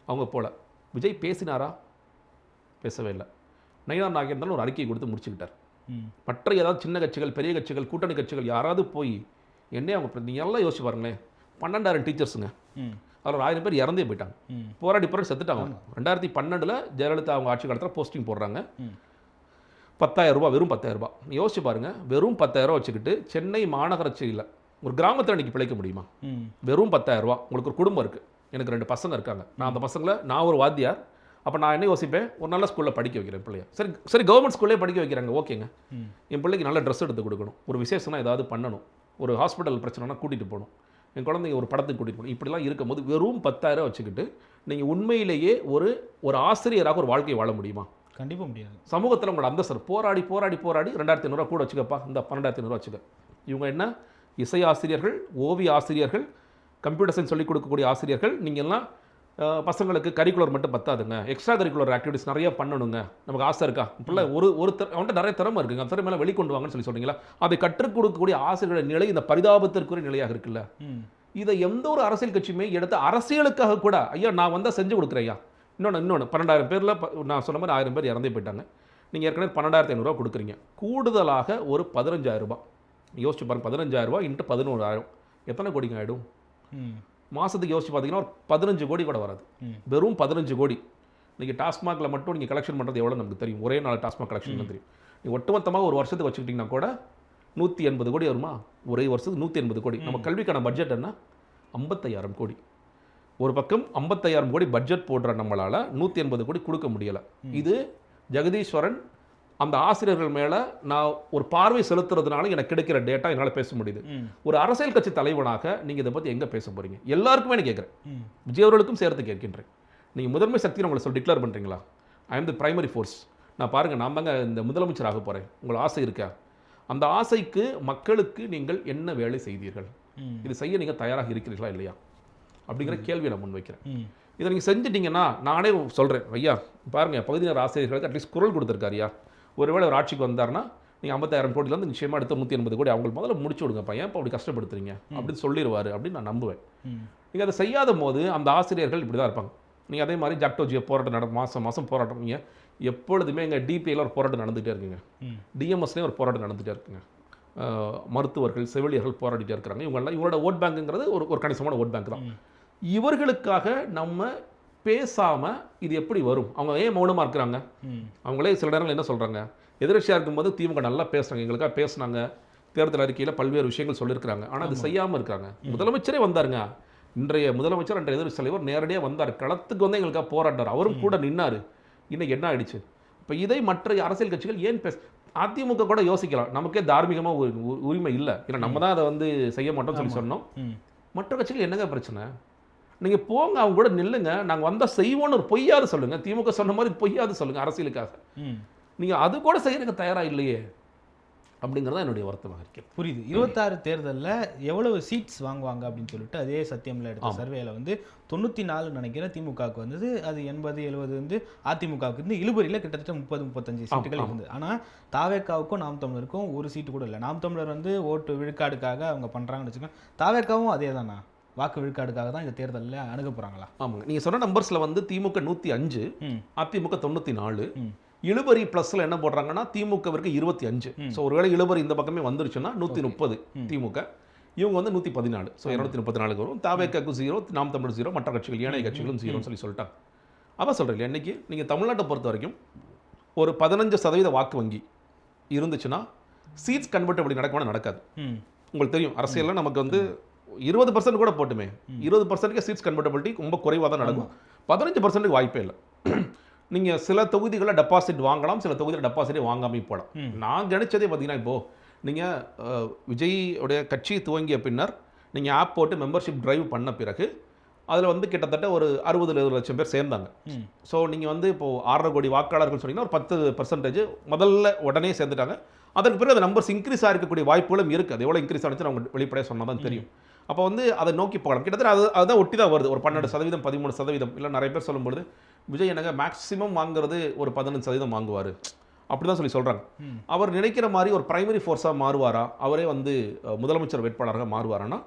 அவங்க போல. விஜய் பேசினாரா? பேசவே இல்லை. நயினார் நாகேந்திரன் ஒரு அறிக்கை கொடுத்து முடிச்சுக்கிட்டார். மற்ற ஏதாவது சின்ன கட்சிகள் பெரிய கட்சிகள் கூட்டணி கட்சிகள் யாராவது போய் என்ன அவங்க நீங்கள் எல்லாம் யோசிச்சு பாருங்களேன். பன்னெண்டாயிரம் டீச்சர்ஸுங்க. அதில் ஆயிரம் பேர் இறந்தே போயிட்டாங்க. போராடி போராடி செத்துட்டாங்க ரெண்டாயிரத்தி பன்னெண்டில் ஜெயலலிதா அவங்க ஆட்சி காலத்தில் போஸ்டிங் போடுறாங்க. பத்தாயிரம் ரூபாய் வெறும் பத்தாயிரம் ரூபாய். நீ யோசிச்சு பாருங்க. வெறும் பத்தாயிரம் வச்சுக்கிட்டு சென்னை மாநகராட்சியில் ஒரு கிராமத்தில் இன்னைக்கு பிழைக்க முடியுமா? வெறும் பத்தாயிரம் ரூபாய். உங்களுக்கு ஒரு குடும்பம் இருக்குது எனக்கு ரெண்டு பசங்க இருக்காங்க. நான் அந்த பசங்களை நான் ஒரு வாத்தியார். அப்போ நான் என்ன யோசிப்பேன்? ஒரு நல்ல ஸ்கூலில் படிக்க வைக்கிறேன் பிள்ளைய. சரி சரி கவர்மெண்ட் ஸ்கூல்லே படிக்க வைக்கிறாங்க ஓகேங்க. என் பிள்ளைக்கு நல்ல ட்ரெஸ் எடுத்து கொடுக்கணும். ஒரு விசேஷம்னா ஏதாவது பண்ணணும். ஒரு ஹாஸ்பிட்டல் பிரச்சனைனா கூட்டிகிட்டு போகணும். என் குழந்தைங்க ஒரு படத்துக்கு கூட்டிகிட்டு போகணும். இப்படிலாம் இருக்கும்போது வெறும் பத்தாயிரம் வச்சுக்கிட்டு நீங்கள் உண்மையிலேயே ஒரு ஒரு ஆசிரியராக ஒரு வாழ்க்கையை வாழ முடியுமா? கண்டிப்பா முடியாது. சமூகத்தில் உங்களோட அந்தஸ்தர் போராடி போராடி போராடி ரெண்டாயிரத்தி ஐநூறுரூவா கூட வச்சுக்கப்பா. இந்த பன்னெண்டாயிரத்தி ஐநூறுரூவா வச்சுக்க. இவங்க என்ன? இசை ஆசிரியர்கள் ஓவிய ஆசிரியர்கள் கம்ப்யூட்டர் சயின்ஸ் சொல்லிக் கொடுக்கக்கூடிய ஆசிரியர்கள் நீங்கள் எல்லாம் அஹ், பசங்களுக்கு கரிக்குலர் மட்டும் பத்தாதுங்க. எக்ஸ்ட்ரா கரிக்குலர் ஆக்டிவிட்டிஸ் நிறைய பண்ணணுங்க. நமக்கு ஆசை இருக்கா? இப்படில ஒரு ஒரு அவன்கிட்ட நிறைய திறமை இருக்குங்க. அந்த திறமையில வெளிக்கொண்டு வாங்கன்னு சொல்லி சொல்றீங்களா? அதை கற்றுக் கொடுக்கக்கூடிய ஆசிரியர்கள் நிலை இந்த பரிதாபத்திற்குரிய நிலையாக இருக்குல்ல. இதை எந்த ஒரு அரசியல் கட்சியுமே எடுத்து அரசியலுக்காக கூட ஐயா நான் வந்தால் செஞ்சு கொடுக்குறேன் ஐயா. இன்னொன்று இன்னொன்று பன்னெண்டாயிரம் பேரில் நான் சொன்ன மாதிரி ஆயிரம் பேர் இறந்தே போயிட்டாங்க. நீங்கள் ஏற்கனவே பன்னெண்டாயிரத்தி ஐநூறுரூவா கொடுக்குறீங்க. கூடுதலாக ஒரு பதினஞ்சாயிரம் ரூபாய். யோசிச்சு பாருங்க பதினஞ்சாயிரம் ரூபாய் இன்ட்டு பதினோராயிரம். எத்தனை கோடிங்க ஆகிடும் மாதத்துக்கு யோசிச்சு பார்த்தீங்கன்னா ஒரு பதினஞ்சு கோடி கூட வராது. வெறும் பதினஞ்சு கோடி. நீங்கள் டாஸ்மாகில் மட்டும் நீங்கள் கலெக்ஷன் பண்ணுறது எவ்வளோ நமக்கு தெரியும்? ஒரே நாள் டாஸ்மாக் கலெக்ஷன் தெரியும். நீங்கள் ஒட்டுமொத்தமாக ஒரு வருஷத்துக்கு வச்சுக்கிட்டிங்கன்னா கூட நூற்றி எண்பது கோடி வருமா? ஒரே வருஷத்துக்கு நூற்றி எண்பது கோடி. நம்ம கல்விக்கான பட்ஜெட் என்ன? ஐம்பத்தையாயிரம் கோடி. ஒரு பக்கம் ஐம்பத்தையாயிரம் கோடி பட்ஜெட் போடுற நம்மளால் நூற்றி எண்பது கோடி கொடுக்க முடியலை. இது ஜெகதீஸ்வரன் அந்த ஆசிரியர்கள் மேலே நான் ஒரு பார்வை செலுத்துறதுனால எனக்கு கிடைக்கிற டேட்டா என்னால் பேச முடியுது. ஒரு அரசியல் கட்சி தலைவனாக நீங்கள் இதை பற்றி எங்கே பேச போகிறீங்க எல்லாருக்குமே நான் கேட்குறேன் விஜய் அவர்களுக்கும் சேர்த்து கேட்கின்றேன். நீங்கள் முதன்மை சக்தின்னு உங்களை சொல்லி டிக்ளேர் பண்ணுறீங்களா I am the primary force நான் பாருங்கள் நான் தாங்க இந்த முதலமைச்சர் ஆக போகிறேன் உங்கள் ஆசை இருக்கா? அந்த ஆசைக்கு மக்களுக்கு நீங்கள் என்ன வேலை செய்தீர்கள்? இது செய்ய நீங்கள் தயாராக இருக்கிறீர்களா இல்லையா? அப்படிங்கிற கேள்வியை நான் முன்வைக்கிறேன் இதை நீங்கள் செஞ்சிட்டீங்கன்னா நானே சொல்கிறேன் ஐயா பாருங்கள் பகுதியினர் ஆசிரியர்களுக்கு அட்லீஸ்ட் குரல் கொடுத்துருக்காருயா ஒருவேளை ஒரு ஆட்சிக்கு வந்தாருன்னா நீங்கள் ஐம்பத்தாயிரம் கோடியிலேருந்து நிச்சயமாக அடுத்த நூற்றி எண்பது கோடி அவங்களுக்கு முதல்ல முடிச்சு விடுங்கப்பா ஏன் இப்போ அப்படி கஷ்டப்படுத்துறீங்க. அப்படின்னு சொல்லிடுவார் அப்படின்னு நான் நம்புவேன். நீங்கள் அதை செய்யாத போது அந்த ஆசிரியர்கள் இப்படி தான் இருப்பாங்க. நீங்கள் அதே மாதிரி ஜாக்டோஜியோ போராட்டம் நட மாதம் மாதம் போராட்டம். நீங்கள் எப்பொழுதுமே எங்கள் டிபியில் ஒரு போராட்டம் நடந்துகிட்டே இருக்குங்க. டிஎம்எஸ்லேயும் ஒரு போராட்டம் நடந்துகிட்டே இருக்குங்க. மருத்துவர்கள் செவிலியர்கள் போராடிட்டே இருக்கிறாங்க. இவங்கெல்லாம் இவங்களோட ஓட் பேங்க்குங்கிறது ஒரு ஒரு கணிசமான ஓட் பேங்க் தான். இவர்களுக்காக நம்ம பேசாமல் இது எப்படி வரும்? அவங்க ஏன் மௌனமாக இருக்கிறாங்க? அவங்களே சில நேரங்கள் என்ன சொல்கிறாங்க எதிர்கட்சியாக இருக்கும்போது திமுக நல்லா பேசுகிறாங்க எங்களுக்காக பேசுனாங்க. தேர்தல் அறிக்கையில் பல்வேறு விஷயங்கள் சொல்லியிருக்கிறாங்க. ஆனால் அது செய்யாமல் இருக்காங்க. முதலமைச்சரே வந்தாருங்க. இன்றைய முதலமைச்சர் அன்றைய எதிர்ப்பு தலைவர் நேரடியாக வந்தார். களத்துக்கு வந்து எங்களுக்காக போராட்டார் அவரும் கூட நின்னாரு. இன்னைக்கு என்ன ஆயிடுச்சு? இப்போ இதை மற்ற அரசியல் கட்சிகள் ஏன் பேச அதிமுக கூட யோசிக்கலாம். நமக்கே தார்மீகமாக உரிமை இல்லை. ஏன்னா நம்ம தான் அதை வந்து செய்ய மாட்டோம்னு சொல்லி. சொன்னோம். மற்ற கட்சிகள் என்னங்க பிரச்சனை? நீங்க போங்க அவங்க கூட நில்லுங்க. நாங்க வந்தா செய்வோம்னு ஒரு பொய்யாது சொல்லுங்க. திமுக சொன்ன மாதிரி பொய்யாது சொல்லுங்க அரசியலுக்காக. ம். நீங்க அது கூட செய்யறதுக்கு தயாரா இல்லையே? அப்படிங்கிறது என்னுடைய வருத்தமாக இருக்கிறது புரியுது. இருபத்தாறு தேர்தல்ல எவ்வளவு சீட்ஸ் வாங்குவாங்க அப்படின்னு சொல்லிட்டு அதே சத்தியம்ல எடுத்த. சர்வேல வந்து தொண்ணூற்றி நாலு நினைக்கிறேன் திமுகவுக்கு வந்தது. அது எண்பது எழுபது வந்து அதிமுகவுக்கு இருந்து இழுபறியில் கிட்டத்தட்ட முப்பது முப்பத்தஞ்சு சீட்டுகள். இருந்தது. ஆனா தாவேக்காவுக்கும் நாம் தமிழருக்கும் ஒரு சீட்டு கூட இல்லை. நாம் தமிழர் வந்து ஓட்டு விழுக்காடுக்காக அவங்க பண்றாங்கன்னு வச்சுக்கோங்க. தாவேக்காவும் அதே தானா வாக்கு விழுக்காடுக்காக தான் இந்த தேர்தலில் அணுக போறாங்களா ஆமாங்க. நீங்க சொன்ன நம்பர்ஸ்ல வந்து திமுக நூத்தி அஞ்சு அதிமுக தொண்ணூத்தி நாலு. இழுபறி பிளஸ்ல என்ன போடுறாங்கன்னா திமுகவிற்கு இருபத்தி அஞ்சு. ஸோ ஒருவேளை இழுபறி இந்த பக்கமே வந்துருச்சுன்னா Okay. முப்பது. திமுக. இவங்க வந்து நூத்தி பதினாலு. ஸோ இருநூத்தி முப்பத்தி நாலுக்கு வரும். தாவேக்காக்கு ஜீரோ நாம் தமிழ் ஜீரோ மற்ற கட்சிகள் ஏனைய கட்சிகளும் ஜீரோன்னு சொல்லி சொல்லிட்டாங்க. அதான் சொல்றேன் இல்லையா இன்னைக்கு நீங்க தமிழ்நாட்டை பொறுத்த வரைக்கும் ஒரு பதினஞ்சு சதவீத வாக்கு வங்கி இருந்துச்சுன்னா சீட்ஸ் கன்வெர்ட் அப்படி நடக்குமா நடக்காது. உங்களுக்கு தெரியும் அரசியல்ல நமக்கு வந்து இருபது பர்சன்ட் கூட போட்டுமே. இருபது பர்சன்ட்க்கு சீட்ஸ் கன்வெர்டபிலிட்டி ரொம்ப குறைவாக தான் நடக்கும். பதினஞ்சு பர்சன்ட்டுக்கு வாய்ப்பே இல்லை. நீங்க சில தொகுதிகளை டெபாசிட் வாங்கலாம் சில தொகுதியில் டெபாசிட்டே வாங்காம போகலாம். நான் கணிச்சதே பார்த்தீங்கன்னா இப்போ நீங்க அஹ், விஜய் உடைய கட்சி துவங்கிய பின்னர் நீங்க ஆப் போட்டு மெம்பர்ஷிப் டிரைவ் பண்ண பிறகு அதுல வந்து கிட்டத்தட்ட ஒரு அறுபது எழுபது லட்சம் பேர் சேர்ந்தாங்க. ஸோ நீங்கள் வந்து இப்போ ஆறரை கோடி வாக்காளர்கள் சொன்னீங்கன்னா ஒரு பத்து பர்சன்டேஜ் முதல்ல உடனே சேர்ந்துட்டாங்க. அதற்கு பிறகு அந்த நம்பர்ஸ் இன்க்ரீஸ் ஆகிருக்கக்கூடிய வாய்ப்புகளும் இருக்குது அது எவ்வளோ இன்க்ரீஸ் ஆனிச்சு அவங்க வெளிப்படையாக சொன்னால் தான் தெரியும். அப்போ வந்து அதை நோக்கி போகலாம். கிட்டத்தட்ட அது அதுதான் ஒட்டி தான் வருது. ஒரு பன்னெண்டு சதவீதம் பதிமூணு சதவீதம் இல்லை நிறைய பேர் சொல்லும்பொழுது விஜய் எனக்கு மேக்ஸிமம் வாங்குறது ஒரு பதினஞ்சு சதவீதம் வாங்குவார். அப்படி தான் சொல்லி சொல்கிறாங்க. அவர் நினைக்கிற மாதிரி ஒரு பிரைமரி ஃபோர்ஸாக மாறுவாரா? அவரே வந்து முதலமைச்சர் வேட்பாளராக மாறுவாரானா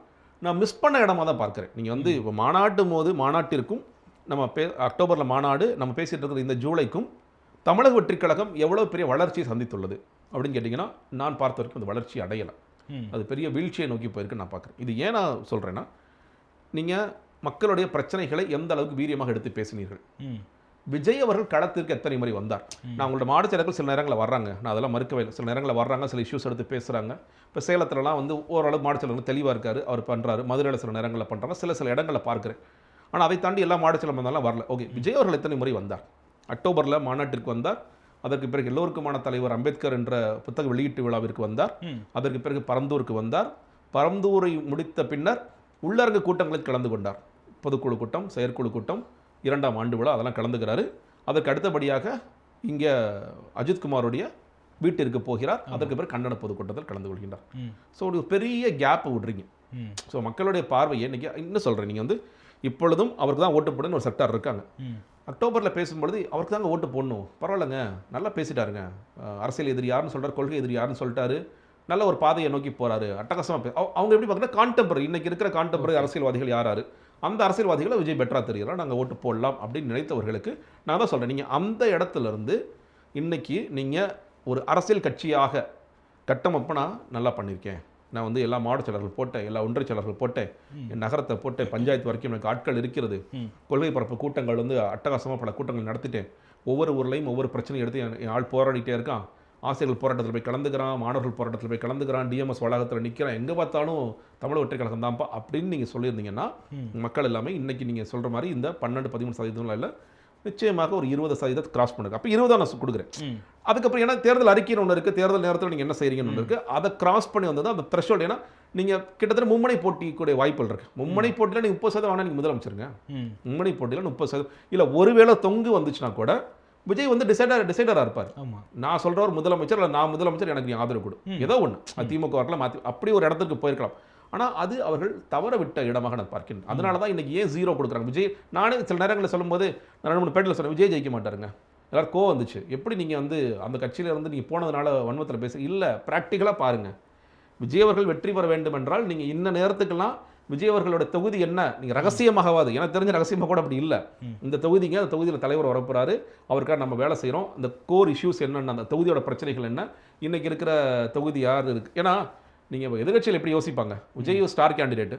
நான் மிஸ் பண்ண இடமா தான் பார்க்குறேன். நீங்கள் வந்து இப்போ மாநாட்டு போது மாநாட்டிற்கும் நம்ம பே அக்டோபரில் மாநாடு நம்ம பேசிகிட்டு இருக்கிற இந்த ஜூலைக்கும் தமிழக வெற்றிக் கழகம் எவ்வளோ பெரிய வளர்ச்சியை சந்தித்துள்ளது? அப்படின்னு கேட்டிங்கன்னா நான் பார்த்த வரைக்கும் அந்த வளர்ச்சி அடையலை. அது பெரிய வீழ்ச்சியை நோக்கி போயிருக்கு நான் பார்க்குறேன். இது ஏன் நான் சொல்கிறேன்னா நீங்கள் மக்களுடைய பிரச்சனைகளை எந்த அளவுக்கு வீரியமாக எடுத்து பேசினீர்கள். விஜய் அவர்கள் களத்திற்கு எத்தனை முறை வந்தார்? நான் உங்களோட செயலர்கள் சில நேரங்களில் வர்றாங்க. நான் அதெல்லாம் மறுக்கவே இல்லை. சில நேரங்களில் வர்றாங்க சில இஷ்யூஸ் எடுத்து பேசுகிறாங்க இப்போ சேலத்துலலாம் வந்து ஓரளவு செயலர்கள் தெளிவாக இருக்காரு. அவர் பண்ணுறாரு மதுரையில் சில நேரங்களில் பண்ணுறாங்க சில சில இடங்களில் பார்க்குறேன். ஆனால் அதை தாண்டி எல்லா மாவட்ட செயலர் வந்தாலும் வரல. ஓகே விஜய் அவர்கள் எத்தனை முறை வந்தார்? அக்டோபரில் மாநாட்டிற்கு வந்தார். அதற்கு பிறகு எல்லோருக்குமான தலைவர் அம்பேத்கர் என்ற புத்தக வெளியீட்டு விழாவிற்கு வந்தார். அதற்கு பிறகு பரந்தூருக்கு வந்தார். பரந்தூரை முடித்த பின்னர் உள்ளரங்கு கூட்டங்களில் கலந்து கொண்டார். பொதுக்குழு கூட்டம் செயற்குழு கூட்டம் இரண்டாம் ஆண்டு விழா அதெல்லாம் கலந்துக்கிறாரு. அதற்கு அடுத்தபடியாக இங்கே அஜித்குமாருடைய வீட்டிற்கு போகிறார். அதற்கு பிறகு கண்டன பொதுக்கூட்டத்தில் கலந்து கொள்கின்றார். ஸோ ஒரு பெரிய கேப் விடுறீங்க. ஸோ மக்களுடைய பார்வையை இன்னைக்கு இன்னும் சொல்கிறேன் நீங்கள் வந்து இப்பொழுதும் அவருக்கு தான் ஓட்டு போடுன்னு ஒரு செக்டார் இருக்காங்க. அக்டோபரில் பேசும்பொழுது அவருக்கு தாங்க ஓட்டு போடணும். பரவாயில்லைங்க நல்லா பேசிட்டாருங்க. அரசியல் எதிரி யாருன்னு சொல்றாரு கொள்கை எதிரி யாருன்னு சொல்லிட்டாரு. நல்ல ஒரு பாதையை நோக்கி போறாரு. அட்டகாசமாக பே அவ- அவங்க எப்படி பார்க்குறா கான்டெம்பரரி இன்னைக்கு இருக்கிற கான்டெம்பரரி அரசியல்வாதிகள் யார் யாரு? அந்த அரசியல்வாதிகளை விஜய் பெட்டரா தெரிகிறார் நாங்கள் ஓட்டு போடலாம் அப்படின்னு நினைத்தவர்களுக்கு நான் தான் சொல்கிறேன் நீங்கள் அந்த இடத்துல இருந்து இன்னைக்கு நீங்கள் ஒரு அரசியல் கட்சியாக கட்டமைப்பை நான் நல்லா பண்ணியிருக்கேன் நான் வந்து எல்லா மாவட்ட செயலர்கள் போட்டேன் எல்லா ஒன்றிய செயலர்கள் போட்டேன் என் நகரத்தை போட்டேன் பஞ்சாயத்து வரைக்கும் எனக்கு ஆட்கள் இருக்கிறது. கொள்கை பரப்பு கூட்டங்கள் வந்து அட்டகாசமாக பல கூட்டங்கள் நடத்திட்டேன். ஒவ்வொரு ஊர்லையும் ஒவ்வொரு பிரச்சனையும் எடுத்து என் ஆள் போராடிட்டே இருக்கான். ஆசிரியர்கள் போராட்டத்தில் போய் கலந்துக்கிறான் மாணவர்கள் போராட்டத்தில் போய் கலந்துக்கிறான் டிஎம்எஸ் வளாகத்தில் நிற்கிறான் எங்கே பார்த்தாலும் தமிழ் வெற்றி கழகம் தான்ப்பா அப்படின்னு நீங்கள் சொல்லியிருந்தீங்கன்னா. மக்கள் எல்லாமே இன்னைக்கு நீங்கள் சொல்கிற மாதிரி இந்த பன்னெண்டு பதிமூணு சதவீதம்லாம் இல்லை நிச்சயமாக ஒரு இருபது சதவீதத்தை கிராஸ் பண்ணுங்க. அப்போ இருபதா நான் கொடுக்குறேன். அதுக்கப்புறம் ஏன்னா தேர்தல் அறிக்கைன்னு ஒன்று இருக்குது தேர்தல் நேரத்தில் நீங்கள் என்ன செய்றீங்கன்னு ஒன்று இருக்குது அதை கிராஸ் பண்ணி வந்தது அந்த த்ரெஷோல்டு ஏன்னா நீங்கள் கிட்டத்தட்ட மும்மனை போட்டிக்கூடிய வாய்ப்புகள் இருக்குது மும்மனை போட்டியில் நீங்கள் முப்பது சதவீதம் வேணா நீங்கள் முதலமைச்சருங்க. மும்மனை போட்டியில் முப்பது சதவீதம். இல்லை ஒருவேளை தொங்கு வந்துச்சுன்னா கூட விஜய் வந்து டிசைடர் டிசைடராக இருப்பார். ஆமா. நான் சொல்ற ஒரு முதலமைச்சர் இல்லை நான் முதலமைச்சர் எனக்கு நீ ஆதரவு கொடு. ஏதோ ஒன்று திமுக வரலாம் மாற்றி அப்படி ஒரு இடத்துக்கு போயிருக்கலாம். ஆனால் அது அவர்கள் தவற விட்ட இடமாக நான் பார்க்கின்றேன். அதனால தான் இன்னைக்கு ஏன் ஜீரோ கொடுக்குறாங்க? விஜய் நானே சில நேரங்களில் சொல்லும்போது நான் ரெண்டு மூணு பேட்டில் சொன்னேன் விஜய் ஜெயிக்க மாட்டாருங்க. எல்லாரும் கோவம் வந்துச்சு. எப்படி நீங்கள் வந்து அந்த கட்சியில இருந்து நீங்கள் போனதுனால வன்மத்தில் பேச? இல்லை ப்ராக்டிக்கலாக பாருங்க. விஜய் அவர்கள் வெற்றி பெற வேண்டும் என்றால் நீங்கள் இந்த நேரத்துக்கெல்லாம் விஜய் அவர்களோட தொகுதி என்ன? நீங்கள் ரகசியமாகவாது. எனக்கு தெரிஞ்ச ரகசியமாக கூட அப்படி இல்லை. இந்த தொகுதிங்க அந்த தொகுதியில் தலைவர் வரப்போறாரு. அவருக்காக நம்ம வேலை செய்கிறோம் அந்த கோர் இஷ்யூஸ் என்னென்ன அந்த தொகுதியோட பிரச்சனைகள் என்ன? இன்னைக்கு இருக்கிற தொகுதி யார் இருக்கு? ஏன்னா நீங்கள் எதிர்கட்சியில் எப்படி யோசிப்பாங்க? விஜய் ஸ்டார் கேண்டிடேட்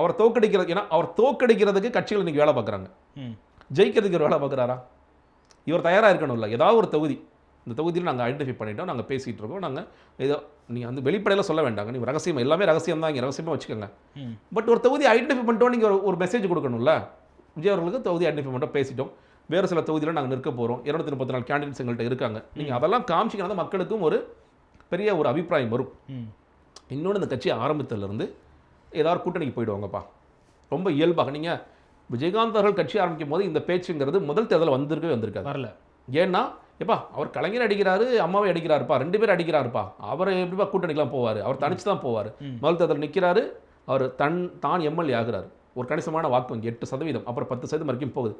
அவர் தோக்கடிக்கிறது ஏன்னா அவர் தோக்கடிக்கிறதுக்கு கட்சிகள் இன்னைக்கு வேலை பார்க்குறாங்க. ஜெயிக்கிறதுக்கு ஒரு வேலை பார்க்குறாரா? இவர் தயாராக இருக்கணும்ல. ஏதாவது ஒரு தொகுதி. இந்த தொகுதியில் நாங்கள் ஐடென்டிஃபை பண்ணிட்டோம் நாங்கள் பேசிகிட்டு இருக்கோம் நாங்கள் ஏதோ நீங்கள் வந்து வெளிப்படையில் சொல்ல வேண்டாங்க. நீங்கள் ரகசியம் எல்லாமே ரகசியம் தான் இங்கே ரகசியமாக வச்சுக்கோங்க. பட் ஒரு தொகுதி ஐடென்டிஃபை பண்ணிட்டோம் நீங்கள் ஒரு மெசேஜ் கொடுக்கணும்ல. விஜய் அவர்களுக்கு தொகுதி ஐடென்டிஃபை பண்ணிட்டோம் பேசிட்டோம். வேறு சில தொகுதியில் நாங்கள் நிற்க போகிறோம் இருநூத்தி முப்பத்தி நாலு கேண்டிடேட்ஸ் எங்கள்கிட்ட இருக்காங்க. நீங்கள் அதெல்லாம் காமிச்சிங்கன்னா மக்களுக்கும் ஒரு பெரிய ஒரு அபிப்பிராயம் வரும். இன்னொன்று இந்த கட்சி ஆரம்பித்ததுலேருந்து ஏதாவது கூட்டணிக்கு போயிடுவாங்கப்பா. ரொம்ப இயல்பாக நீங்கள் விஜயகாந்த் அவர்கள் கட்சி ஆரம்பிக்கும் போது இந்த பேச்சுங்கிறது முதல் தேர்தலில் வந்திருக்கவே வந்திருக்காது. வரல. ஏன்னா எப்பா அவர் கலைஞர் அடிக்கிறாரு அம்மாவை அடிக்கிறாருப்பா ரெண்டு பேரும் அடிக்கிறாருப்பா. அவர் எப்படிப்பா கூட்டணிக்கெலாம் போவார்? அவர் தனிச்சு தான் போவார். முதல் தேர்தல் நிற்கிறாரு அவர் தன் தான் எம்எல்ஏ ஆகுறாரு. ஒரு கணிசமான வாக்கு வங்கி எட்டு சதவீதம் அப்புறம் பத்து சதவீதம் வரைக்கும் போகுது.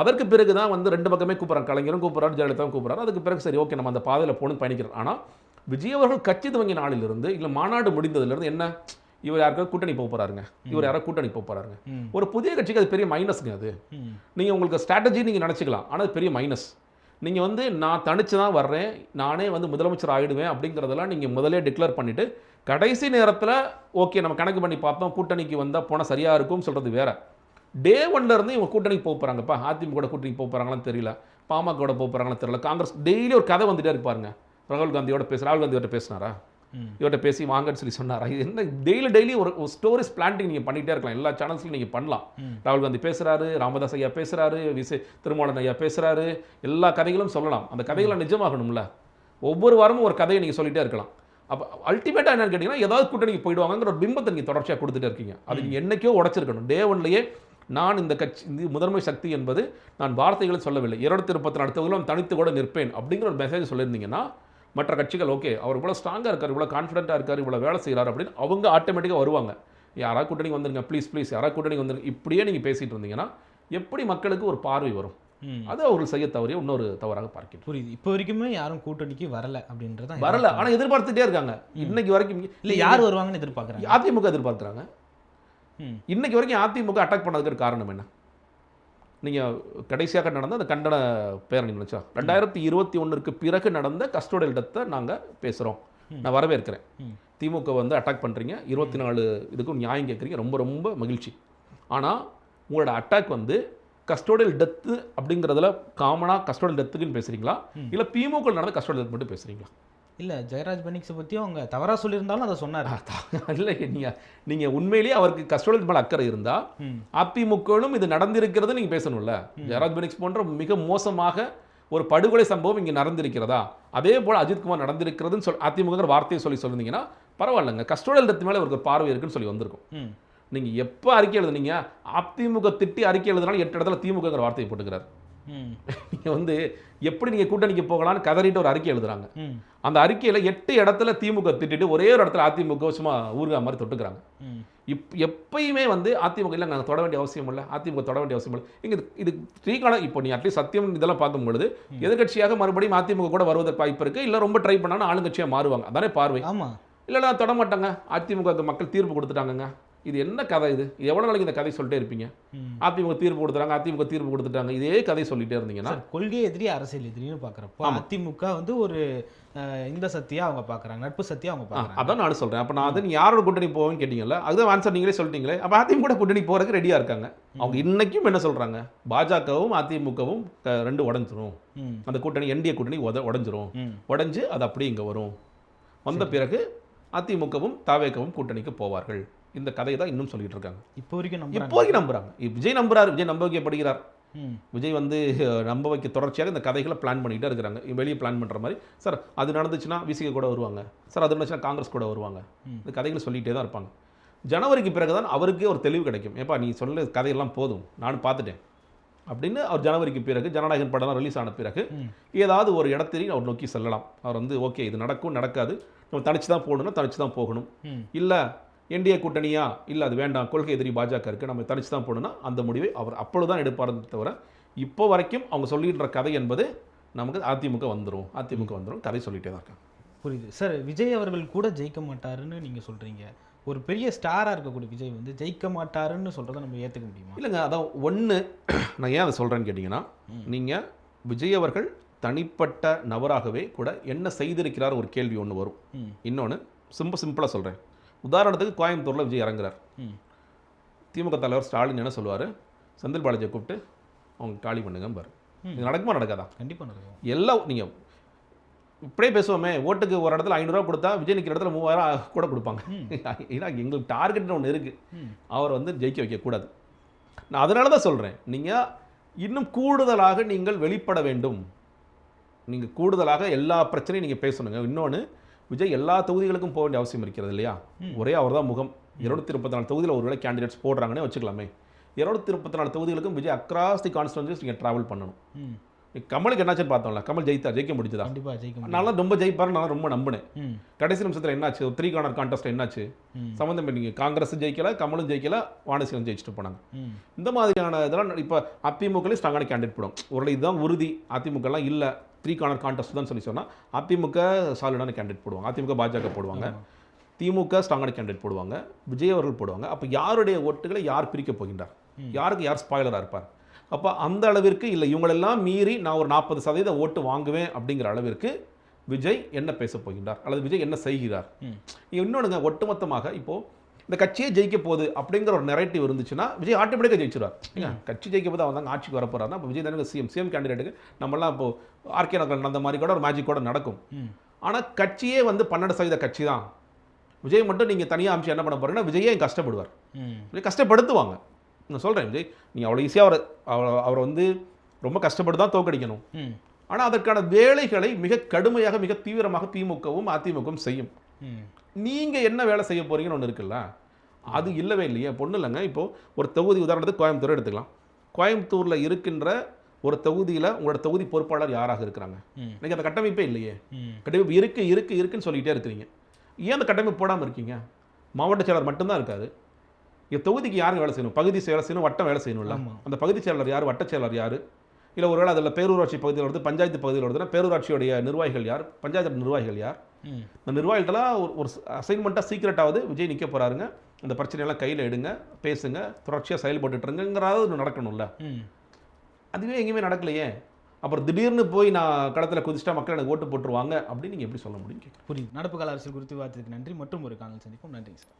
அதற்கு பிறகு தான் வந்து ரெண்டு பக்கமே கூப்பிட்றாங்க கலைஞரும் கூப்பிட்றாரு ஜெயலலிதாவும் கூப்பிட்றாரு. அதுக்கு பிறகு சரி ஓகே நம்ம அந்த பாதையில் போகணும் பயணிக்கிறோம் ஆனால் விஜய் அவர்கள் கட்சி துவங்கிய நாளிலிருந்து இல்லை மாநாடு முடிந்ததுலேருந்து என்ன? இவர் யாருக்காவது கூட்டணி போக போறாருங்க. இவர் யாராவது கூட்டணி போக போறாருங்க. ஒரு புதிய கட்சிக்கு அது பெரிய மைனஸ்ங்க அது. நீங்கள் உங்களுக்கு ஸ்ட்ராட்டஜி நீங்கள் நினச்சிக்கலாம். ஆனால் அது பெரிய மைனஸ் நீங்கள் வந்து நான் தனிச்சு தான் வர்றேன். நானே வந்து முதலமைச்சர் ஆகிடுவேன் அப்படிங்கிறதெல்லாம் நீங்கள் முதலே டிக்ளேர் பண்ணிவிட்டு கடைசி நேரத்தில் ஓகே நம்ம கணக்கு பண்ணி பார்த்தோம் கூட்டணிக்கு வந்தால் போனால் சரியாக இருக்கும்னு சொல்கிறது வேற. டே ஒன்ல இருந்து இவங்க கூட்டணிக்கு போக போகிறாங்கப்பா அதிமுக கூட கூட்டணிக்கு போக போகிறாங்களான்னு தெரியல. பாமக கூட போக போகிறாங்களான்னு தெரியல. காங்கிரஸ் டெய்லி ஒரு கதை வந்துட்டே இருப்பாருங்க ராகுல் காந்தியோட பேச ராகுல் காந்தியோட பேசினாரா. இவர்கிட்ட பேசி வாங்கன்னு சொல்லி சொன்னாரா? இது என்ன டெய்லி டெய்லி ஒரு ஸ்டோரிஸ் பிளான்டிங் நீங்கள் பண்ணிகிட்டே இருக்கலாம். எல்லா சேனல்ஸ்லையும் நீங்கள் பண்ணலாம். ராகுல் காந்தி பேசுகிறாரு ராமதாஸ் ஐயா பேசுகிறாரு விசே திருமாவளவன் ஐயா பேசுகிறாரு எல்லா கதைகளும் சொல்லலாம். அந்த கதைகளை நிஜமாகணும்ல. ஒவ்வொரு வாரமும் ஒரு கதையை நீங்கள் சொல்லிட்டே இருக்கலாம். அப்போ அல்டிமேட்டாக என்னன்னு கேட்டிங்கன்னா ஏதாவது கூட்டணிக்கு போயிடுவாங்கங்கிற ஒரு பிம்பத்தை நீங்கள் தொடர்ச்சியாக கொடுத்துட்டே இருக்கீங்க. அது நீங்கள் என்னைக்கோ உடச்சிருக்கணும். டே ஒன்லேயே நான் இந்த கட்சி இந்த முதன்மை சக்தி என்பது நான் வார்த்தைகளை சொல்லவில்லை. இருநூத்தி முப்பத்தி நாலு தொகுதியிலும் தனித்து கூட நிற்பேன் அப்படிங்கிற ஒரு மெசேஜ் சொல்லியிருந்தீங்கன்னா மற்ற கட்சிகள் ஓகே அவர் இவ்வளோ ஸ்ட்ராங்காக இருக்கார் இவ்வளோ கான்ஃபிடென்ட்டாக இருக்கார் இவ்வளோ வேலை செய்கிறார் அப்படின்னு அவங்க ஆட்டோமேட்டிக்காக வருவாங்க. யாராவது கூட்டணி வந்துருங்க ப்ளீஸ் ப்ளீஸ் யாராவது கூட்டணி வந்துருங்க இப்படியே நீங்கள் பேசிகிட்டு இருந்தீங்கன்னா எப்படி மக்களுக்கு ஒரு பார்வை வரும்? அது அவர்கள் செய்ய தவறிய இன்னொரு தவறாக பார்க்கிறேன் புரியுது. இப்போ வரைக்குமே யாரும் கூட்டணிக்கு வரல அப்படின்றத வரல. ஆனால் எதிர்பார்த்துட்டே இருக்காங்க. இன்னைக்கு வரைக்கும் இல்ல யார் வருவாங்கன்னு எதிர்பார்க்கறாங்க? அதிமுக எதிர்பார்க்குறாங்க. இன்னைக்கு வரைக்கும் அதிமுக அட்டாக் பண்ணதுக்கு காரணம் என்ன? நீங்கள் கடைசியாக நடந்த அந்த கண்டன பேரணி நினைச்சா ரெண்டாயிரத்தி இருபத்தி ஒன்றுக்கு பிறகு நடந்த கஸ்டோடியல் டெத்தை நாங்கள் பேசுகிறோம் நான் வரவேற்கிறேன். திமுக வந்து அட்டாக் பண்ணுறீங்க இருபத்தி நாலு இதுக்கும் நியாயம் கேட்குறீங்க ரொம்ப ரொம்ப மகிழ்ச்சி. ஆனால் உங்களோட அட்டாக் வந்து கஸ்டோடியல் டெத்து அப்படிங்கிறதுல காமனாக கஸ்டோடியல் டெத்துக்குன்னு பேசுகிறீங்களா இல்லை திமுக நடந்த கஸ்டோடியல் டெத் மட்டும் பேசுகிறீங்களா இல்ல ஜெயராஜ் பெனிக்ஸை பத்தியும் அவங்க தவறா சொல்லியிருந்தாலும் அதை சொன்னார். இல்லை நீங்கள் நீங்கள் உண்மையிலேயே அவருக்கு கஸ்டோடியல் மேலே அக்கறை இருந்தால் ம். அதிமுகவும் இது நடந்திருக்கிறது நீங்க பேசணும்ல. ஜெயராஜ் பெனிக்ஸ் போன்ற மிக மோசமாக ஒரு படுகொலை சம்பவம் இங்கே நடந்திருக்கிறதா? அதே போல் அஜித்குமார் நடந்திருக்கிறதுன்னு சொல்லி அதிமுகங்கிற வார்த்தையை சொல்லி சொல்லியிருந்தீங்கன்னா பரவாயில்லைங்க கஸ்டோடியல் டெத் மேலே அவருக்கு ஒரு பார்வை இருக்குன்னு சொல்லி வந்திருக்கும். நீங்கள் எப்போ அறிக்கை எழுதுனீங்க? அதிமுக திட்டி அறிக்கை எழுதுனாலும் எட்டு இடத்துல திமுகங்கிற வார்த்தையை போட்டுக்கிறார். நீங்கள் வந்து எப்படி நீங்கள் கூட்டணிக்கு போகலான்னு கதறிட்டு ஒரு அறிக்கை எழுதுறாங்க. அந்த அறிக்கையில் எட்டு இடத்துல திமுக திட்டிட்டு ஒரே ஒரு இடத்துல அதிமுக சும்மா ஊருகா மாதிரி தொட்டுக்கிறாங்க. இப் எப்பயுமே வந்து அதிமுக இல்லை நாங்கள் தொட வேண்டிய அவசியம் இல்லை அதிமுக தொட வேண்டிய அவசியம் இல்லை. இங்கே இது ஸ்ரீகாலம் இப்போ நீ அட்லீஸ்ட் சத்தியம் இதெல்லாம் பார்க்கும் பொழுது எதிர்கட்சியாக மறுபடியும் அதிமுக கூட வருவதற்கு வாய்ப்பு இருக்குது இல்லை ரொம்ப ட்ரை பண்ணாலும் ஆளுங்கட்சியாக மாறுவாங்க. அதானே பார்வை. ஆமா. இல்லைடா தொட மாட்டாங்க. அதிமுக க்கு மக்கள் தீர்ப்பு கொடுத்துட்டாங்கங்க. இது என்ன கதை இது? எவ்வளோ நாளைக்கு இந்த கதை சொல்லிட்டே இருப்பீங்க? அதிமுக தீர்ப்பு கொடுத்துறாங்க அதிமுக தீர்ப்பு கொடுத்துட்டாங்க இதே கதை சொல்லிட்டே இருந்தீங்கன்னா. கொள்கை எதிரி அரசியல் எதிரின்னு பார்க்குறப்போ அதிமுக வந்து ஒரு இந்த சக்தியா அவங்க பார்க்கறாங்க நட்பு சக்தியா அவங்க பார்க்கறாங்க அதான் நான் சொல்கிறேன் அப்போ நான் வந்து நீ யாரோட கூட்டணி போவேன்னு கேட்டீங்கல்ல அதுதான் ஆன்சர் நீங்களே சொல்லிட்டீங்களே. அப்போ அதிமுக கூட கூட்டணி போகிறதுக்கு ரெடியாக இருக்காங்க. அவங்க இன்னைக்கும் என்ன சொல்கிறாங்க பாஜகவும் அதிமுகவும் ரெண்டு உடஞ்சிரும். அந்த கூட்டணி என்டிஏ கூட்டணி உத உடஞ்சிரும். உடஞ்சு அது அப்படியே இங்கே வரும். வந்த பிறகு அதிமுகவும் தாவேகவும் கூட்டணிக்கு போவார்கள். இந்த கதையை தான் இன்னும் சொல்லிட்டு இருக்காங்க. இப்போ வரைக்கும் நம்புறாங்க. இப்போதைக்கு நம்புறாங்க. விஜய் நம்புறாரு. விஜய் நம்ப வைக்கப்படுகிறார். விஜய் வந்து நம்ப வைக்க தொடர்ச்சியாக இந்த கதைகளை பிளான் பண்ணிகிட்டே இருக்கிறாங்க. வெளியே பிளான் பண்ணுற மாதிரி. சார் அது நடந்துச்சுன்னா விசிக கூட வருவாங்க. சார் அது நடந்துச்சுன்னா காங்கிரஸ் கூட வருவாங்க. இந்த கதைகளை சொல்லிகிட்டே தான் இருப்பாங்க. ஜனவரிக்கு பிறகு தான் அவருக்கே ஒரு தெளிவு கிடைக்கும். ஏப்பா நீ சொல்ல கதையெல்லாம் போதும். நானும் பார்த்துட்டேன். அப்படின்னு அவர் ஜனவரிக்கு பிறகு ஜனநாயகன் படம் ரிலீஸ் ஆன பிறகு. ஏதாவது ஒரு இடத்திலையும் அவர் நோக்கி செல்லலாம். அவர் வந்து ஓகே இது நடக்கும் நடக்காது. நம்ம தனிச்சு தான் போகணும்னா தனிச்சு தான் போகணும் இல்லை என்டிஏ கூட்டணியா? இல்லை அது வேண்டாம். கொள்கை எதிரி பாஜக இருக்குது நம்ம தனிச்சு தான் போகணும்னா அந்த முடிவை அவர் அப்பொழுதுதான் எடுப்பார் தவிர இப்போ வரைக்கும் அவங்க சொல்லிடுற கதை என்பது நமக்கு அதிமுக வந்துடும் அதிமுக வந்துடும் கதை சொல்லிட்டே தான் இருக்காங்க. புரியுது. சார் விஜய் அவர்கள் கூட ஜெயிக்க மாட்டாருன்னு நீங்க சொல்றீங்க. ஒரு பெரிய ஸ்டாரா இருக்கக்கூடிய விஜய் வந்து ஜெயிக்க மாட்டாருன்னு சொல்றதை நம்ம ஏத்துக்க முடியுமா? இல்லைங்க அதான் ஒன்று நான் ஏன் அதை சொல்கிறேன்னு கேட்டிங்கன்னா நீங்கள் விஜய் அவர்கள் தனிப்பட்ட நபராகவே கூட என்ன செய்திருக்கிறார் ஒரு கேள்வி ஒன்று வரும். இன்னொன்று சிம்பிள் சிம்பிளாக சொல்கிறேன் உதாரணத்துக்கு கோயம்புத்தூரில் விஜய் இறங்குறார். திமுக தலைவர் ஸ்டாலின் என்ன சொல்லுவார்? செந்தில் பாலாஜியை கூப்பிட்டு அவங்க காலி பண்ணுங்க பாரு இது நடக்குமா நடக்காதா? கண்டிப்பா நடக்கும். எல்லாம் நீங்கள் இப்படியே பேசுவோமே ஓட்டுக்கு ஒரு இடத்துல ஐநூறுரூவா கொடுத்தா விஜய் நிற்கிற இடத்துல மூவாயிரம் கூட கொடுப்பாங்க. ஏன்னா எங்களுக்கு டார்கெட்னு ஒன்று இருக்குது. அவர் வந்து ஜெயிக்க வைக்கக்கூடாது நான் அதனால தான் சொல்கிறேன் நீங்கள் இன்னும் கூடுதலாக நீங்கள் வெளிப்பட வேண்டும். நீங்கள் கூடுதலாக எல்லா பிரச்சனையும் நீங்கள் பேசணுங்க. இன்னொன்று விஜய் எல்லா தொகுதிகளுக்கும் போக வேண்டிய அவசியம் இருக்கிறது இல்லையா? ஒரே அவர் தான் முகம். இருநூத்தி முப்பத்தி நாலு தொகுதியில் ஒருவேளை கேண்டிடேட்ஸ் போடுறாங்கன்னே வச்சுக்கலாமே. இருநூத்தி முப்பத்தி நாலு தொகுதிகளுக்கும் விஜய் அக்ராஸ் தி கான்ஸ்டுவன்சிஸ் நீங்கள் ட்ராவல் பண்ணணும். கமலுக்கு என்னாச்சுன்னு பார்த்தோம்ல கமல் ஜெயித்தா ஜெயிக்க முடிஞ்சதா? நல்லா ரொம்ப ஜெயிப்பாரு நான் ரொம்ப நம்பினேன். கடைசி நிமிஷத்தில் என்னாச்சு? த்ரீ கார்னர் கான்டெஸ்ட் என்னாச்சு. சம்மந்தம் நீங்கள் காங்கிரஸ் ஜெயிக்கல கமலும் ஜெயிக்கல வானசீலம் ஜெயிச்சுட்டு போனாங்க. இந்த மாதிரியான இதெல்லாம் இப்போ அதிமுகலே ஸ்ட்ராங்கான கேண்டிடேட் போடும் ஒரு இதுதான் உறுதி. அதிமுகலாம் இல்லை. த்ரீ கார்னர் கான்டெஸ்ட் தான் சொல்லி சொன்னால் அதிமுக சாலிடான கேண்டிடேட் போடுவாங்க. அதிமுக பாஜக போடுவாங்க. திமுக ஸ்ட்ராங்கான கேண்டிடேட் போடுவாங்க. விஜய் அவர்கள் போடுவாங்க. அப்போ யாருடைய ஓட்டுகளை யார் பிரிக்க போகின்றார்? யாருக்கு யார் ஸ்பாய்லராக இருப்பார்? அப்போ அந்த அளவிற்கு இல்லை. இவங்களெல்லாம் மீறி நான் ஒரு நாற்பது சதவீத ஓட்டு வாங்குவேன் அப்படிங்கிற அளவிற்கு விஜய் என்ன பேச போகின்றார்? அல்லது விஜய் என்ன செய்கிறார். இன்னொன்றுங்க ஒட்டுமொத்தமாக இப்போது இந்த கட்சியே ஜெயிக்க போகுது அப்படிங்கிற ஒரு நெரேட்டிவ் இருந்துச்சுன்னா விஜய் ஆட்டோமேட்டிக்காக ஜெயிச்சிருவார். கட்சி ஜெயிக்க போது அவன் தான் ஆட்சிக்கு வரப்போறாருன்னா அப்போ விஜய் தானே சிஎம் சிஎம் கேண்டிடேட்டுக்கு நம்மலாம் இப்போ ஆர்கே நகர் நடந்த மாதிரி கூட ஒரு மேஜிக் கூட நடக்கும். ஆனால் கட்சியே வந்து பன்னெண்டு சதவீத கட்சி தான். விஜய் மட்டும் நீங்கள் தனியாக அமிச்சு என்ன பண்ண போறீங்கன்னா விஜயே கஷ்டப்படுவார்? விஜய் கஷ்டப்படுத்துவாங்க. நான் சொல்கிறேன் விஜய் நீங்கள் அவ்வளோ ஈஸியாக அவரை அவரை வந்து ரொம்ப கஷ்டப்பட்டு தான் தோக்கடிக்கணும் ஆனால் அதற்கான வேலைகளை மிக கடுமையாக மிக தீவிரமாக திமுகவும் அதிமுகவும் செய்யும். நீங்கள் என்ன வேலை செய்ய போறீங்கன்னு ஒன்று இருக்குல்ல? அது இல்லவே இல்லையே. பொண்ணு இல்லைங்க. இப்போது ஒரு தொகுதி உதாரணத்துக்கு கோயம்புத்தூர் எடுத்துக்கலாம். கோயம்புத்தூரில் இருக்கின்ற ஒரு தொகுதியில் உங்களோட தொகுதி பொறுப்பாளர் யாராக இருக்கிறாங்க? ம். இன்னைக்கு அந்த கட்டமைப்பே இல்லையே. கட்டமைப்பு இருக்கு இருக்கு இருக்குன்னு சொல்லிக்கிட்டே இருக்கிறீங்க. ஏன் அந்த கட்டமைப்பு போடாமல் இருக்கீங்க? மாவட்ட செயலர் மட்டும்தான் இருக்காரு. இந்த தொகுதிக்கு யாருங்க வேலை செய்யணும்? பகுதி வேலை செய்யணும் வட்டம் வேலை செய்யணும்ல. அந்த பகுதி செயலர் யார் வட்ட செயலர் யார்? இல்லை ஒருவேளை அதில் பேரூராட்சி பகுதியில் வருது பஞ்சாயத்து பகுதியில் வருதுன்னா பேரூராட்சியுடைய நிர்வாகிகள் யார்? பஞ்சாயத்து நிர்வாகிகள் யார்? இந்த நிர்வாகிகள்ட்டெல்லாம் ஒரு ஒரு அசைன்மெண்ட்டாக சீக்கிரட்டாவது விஜய் நிற்க போகிறாருங்க அந்த பிரச்சனையெல்லாம் கையில் எடுங்க பேசுங்க தொடர்ச்சியாக செயல்பட்டுட்டுருங்கிறாவது ஒன்று நடக்கணும்ல. அதுவே எங்கேயுமே நடக்கலையே. அப்புறம் திடீர்னு போய் நான் களத்தில் குதிச்சிட்டா மக்கள் எனக்கு ஓட்டு போட்டுருவாங்க அப்படின்னு நீங்கள் எப்படி சொல்ல முடியும்? புரியுது. நடப்பு கால அரசியல் குறித்து விவாதத்துக்கு நன்றி. மற்றும் ஒரு காணல் சந்திப்போம். நன்றி சார்